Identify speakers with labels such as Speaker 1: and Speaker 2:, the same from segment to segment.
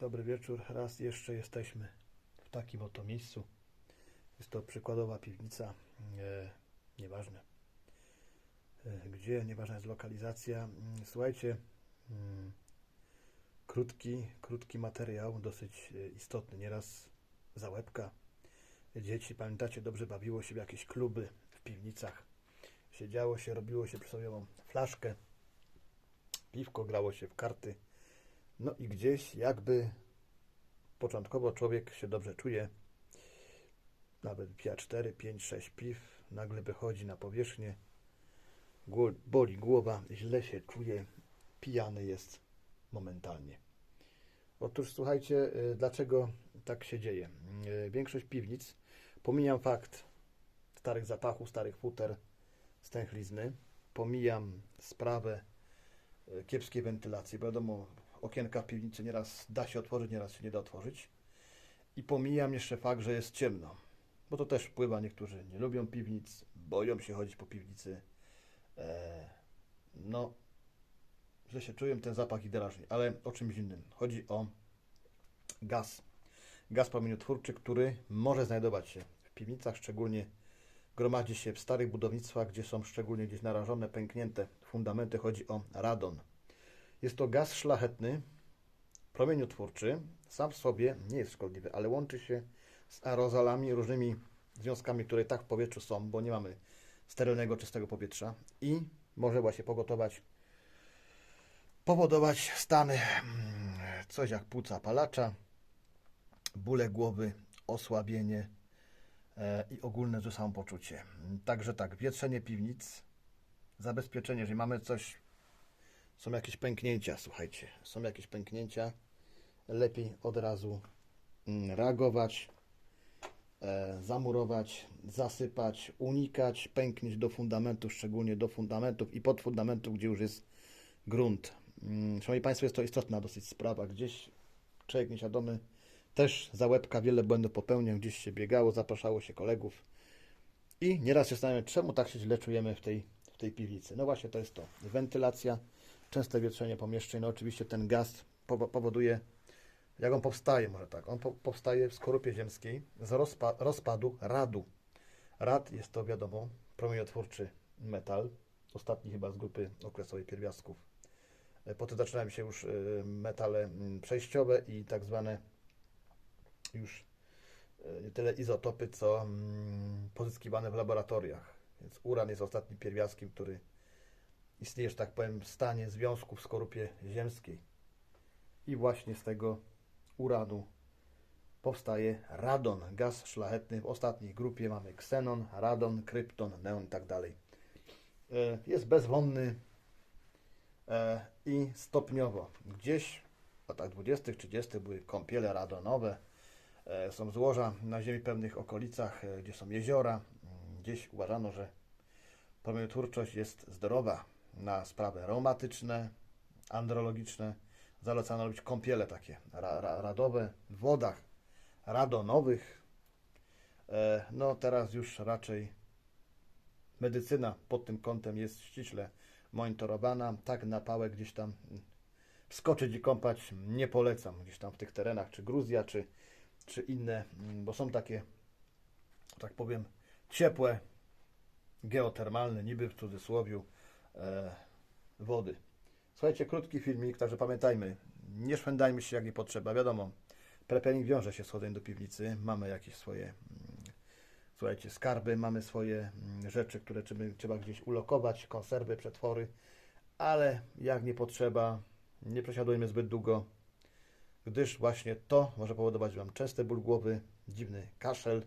Speaker 1: Dobry wieczór. Raz jeszcze jesteśmy w takim oto miejscu. Jest to przykładowa piwnica. E, nieważne e, gdzie, nieważna jest lokalizacja. Mm, Słuchajcie, mm, krótki, krótki materiał, dosyć e, istotny. Nieraz załebka. Dzieci, pamiętacie, dobrze bawiło się w jakieś kluby w piwnicach. Siedziało się, robiło się przy sobie flaszkę, piwko, grało się w karty. No i gdzieś jakby początkowo człowiek się dobrze czuje, nawet pija 4, 5, 6 piw, nagle wychodzi na powierzchnię, boli głowa, źle się czuje, pijany jest momentalnie. Otóż słuchajcie, y, dlaczego tak się dzieje? Y, Większość piwnic, pomijam fakt starych zapachów, starych futer, stęchlizny, pomijam sprawę y, kiepskiej wentylacji, wiadomo, okienka w piwnicy nieraz da się otworzyć, nieraz się nie da otworzyć. I pomijam jeszcze fakt, że jest ciemno, bo to też wpływa. Niektórzy nie lubią piwnic, boją się chodzić po piwnicy. E, no, źle się czują, ten zapach ich drażni, ale o czymś innym. Chodzi o gaz. Gaz promieniotwórczy, który może znajdować się w piwnicach, szczególnie gromadzi się w starych budownictwach, gdzie są szczególnie gdzieś narażone, pęknięte fundamenty. Chodzi o radon. Jest to gaz szlachetny, promieniotwórczy. Sam w sobie nie jest szkodliwy, ale łączy się z aerozolami, różnymi związkami, które tak w powietrzu są, bo nie mamy sterylnego, czystego powietrza i może właśnie pogotować, powodować stany, mm, coś jak płuca palacza, bóle głowy, osłabienie e, i ogólne złe samopoczucie. Także tak, wietrzenie piwnic, zabezpieczenie, jeżeli mamy coś są jakieś pęknięcia, słuchajcie, są jakieś pęknięcia, lepiej od razu mm, reagować, e, zamurować, zasypać, unikać pęknięć do fundamentów, szczególnie do fundamentów i pod fundamentów, gdzie już jest grunt. Mm, Szanowni Państwo, jest to istotna dosyć sprawa. Gdzieś człowiek nieświadomy też za łebka wiele błędów popełniał, gdzieś się biegało, zapraszało się kolegów i nieraz się zastanawiamy, czemu tak się źle czujemy w tej, w tej piwnicy. No właśnie to jest to. Wentylacja, częste wietrzenie pomieszczeń, no oczywiście ten gaz powo- powoduje, jak on powstaje, może tak, on po, powstaje w skorupie ziemskiej z rozpa- rozpadu radu. Rad jest to, wiadomo, promieniotwórczy metal, ostatni chyba z grupy okresowej pierwiastków. E, Potem zaczynają się już y, metale mm, przejściowe i tak zwane już nie tyle izotopy, co mm, pozyskiwane w laboratoriach. Więc uran jest ostatnim pierwiastkiem, który istnieje, że tak powiem, stanie związku w skorupie ziemskiej. I właśnie z tego uranu powstaje radon, gaz szlachetny. W ostatniej grupie mamy ksenon, radon, krypton, neon i tak dalej. E, Jest bezwonny e, i stopniowo. Gdzieś w latach 20., 30. były kąpiele radonowe. E, Są złoża na ziemi w pewnych okolicach, gdzie są jeziora. Mm, Gdzieś uważano, że promieniotwórczość jest zdrowa na sprawy reumatyczne, andrologiczne. Zalecano robić kąpiele takie ra, ra, radowe w wodach radonowych. E, no teraz już raczej medycyna pod tym kątem jest ściśle monitorowana. Tak na pałę gdzieś tam wskoczyć i kąpać nie polecam. Gdzieś tam w tych terenach, czy Gruzja, czy, czy inne, mm, bo są takie, tak powiem, ciepłe, geotermalne, niby w cudzysłowiu, e, wody. Słuchajcie, krótki filmik, także pamiętajmy, nie szwendajmy się jak nie potrzeba. Wiadomo, prepening wiąże się z chodzeniem do piwnicy, mamy jakieś swoje, mm, słuchajcie, skarby, mamy swoje mm, rzeczy, które trzeba gdzieś ulokować, konserwy, przetwory, ale jak nie potrzeba, nie przesiadujmy zbyt długo, gdyż właśnie to może powodować Wam częsty ból głowy, dziwny kaszel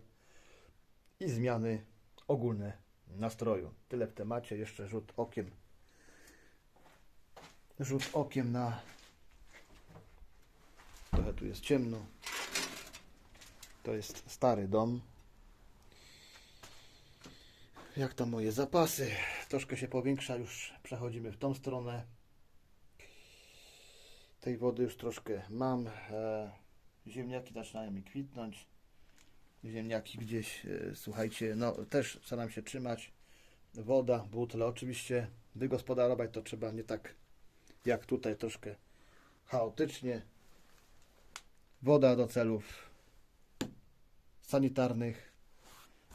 Speaker 1: i zmiany ogólne nastroju. Tyle w temacie, jeszcze rzut okiem. Rzut okiem na. Trochę tu jest ciemno. To jest stary dom. Jak tam moje zapasy? Troszkę się powiększa, już przechodzimy w tą stronę. Tej wody już troszkę mam. E, ziemniaki zaczynają mi kwitnąć. Ziemniaki gdzieś, e, słuchajcie, no też staram się trzymać. Woda, butle. Oczywiście wygospodarować to trzeba nie tak jak tutaj, troszkę chaotycznie. woda do celów sanitarnych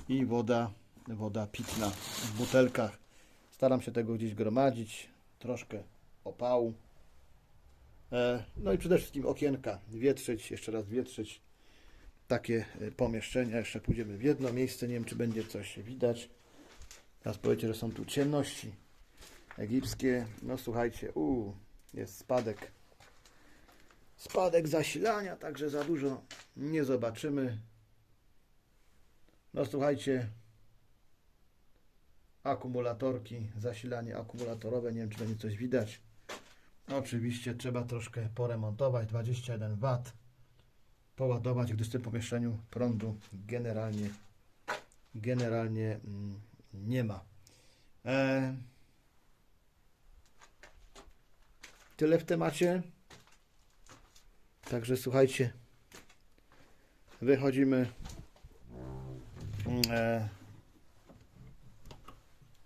Speaker 1: i woda, woda pitna w butelkach. Staram się tego gdzieś gromadzić, troszkę opału. E, No i przede wszystkim okienka wietrzyć, jeszcze raz wietrzyć takie e, pomieszczenia. Jeszcze pójdziemy w jedno miejsce, nie wiem czy będzie coś widać. Teraz powiecie, że są tu ciemności egipskie. No słuchajcie, u jest spadek. Spadek zasilania, także za dużo nie zobaczymy. No słuchajcie, akumulatorki, zasilanie akumulatorowe, nie wiem czy będzie coś widać. Oczywiście trzeba troszkę poremontować, 21 W, poładować, gdyż w tym pomieszczeniu prądu generalnie, generalnie mm, nie ma. E, tyle w temacie. Także słuchajcie, wychodzimy. Mm, E,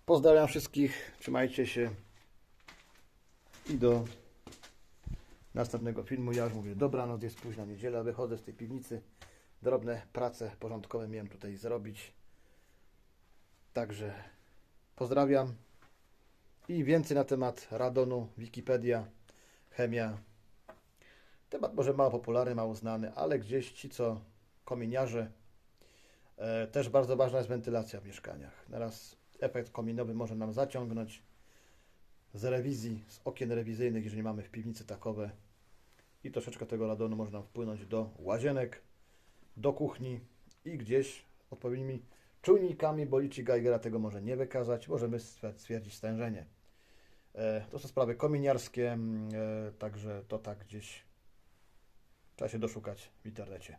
Speaker 1: pozdrawiam wszystkich, trzymajcie się i do następnego filmu. Ja już mówię, dobranoc, jest późna niedziela, wychodzę z tej piwnicy. Drobne prace porządkowe miałem tutaj zrobić. Także pozdrawiam. I więcej na temat radonu, Wikipedia, chemia. Temat może mało popularny, mało znany, ale gdzieś ci, co kominiarze, e, też bardzo ważna jest wentylacja w mieszkaniach. Teraz efekt kominowy może nam zaciągnąć z rewizji, z okien rewizyjnych, jeżeli mamy w piwnicy takowe i troszeczkę tego radonu można wpłynąć do łazienek, do kuchni i gdzieś odpowiednimi czujnikami, bo liczy Geigera tego może nie wykazać, możemy stwier- stwierdzić stężenie. E, To są sprawy kominiarskie, mm, e, także to tak gdzieś trzeba się doszukać w internecie.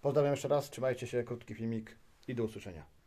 Speaker 1: Pozdrawiam jeszcze raz, trzymajcie się, krótki filmik i do usłyszenia.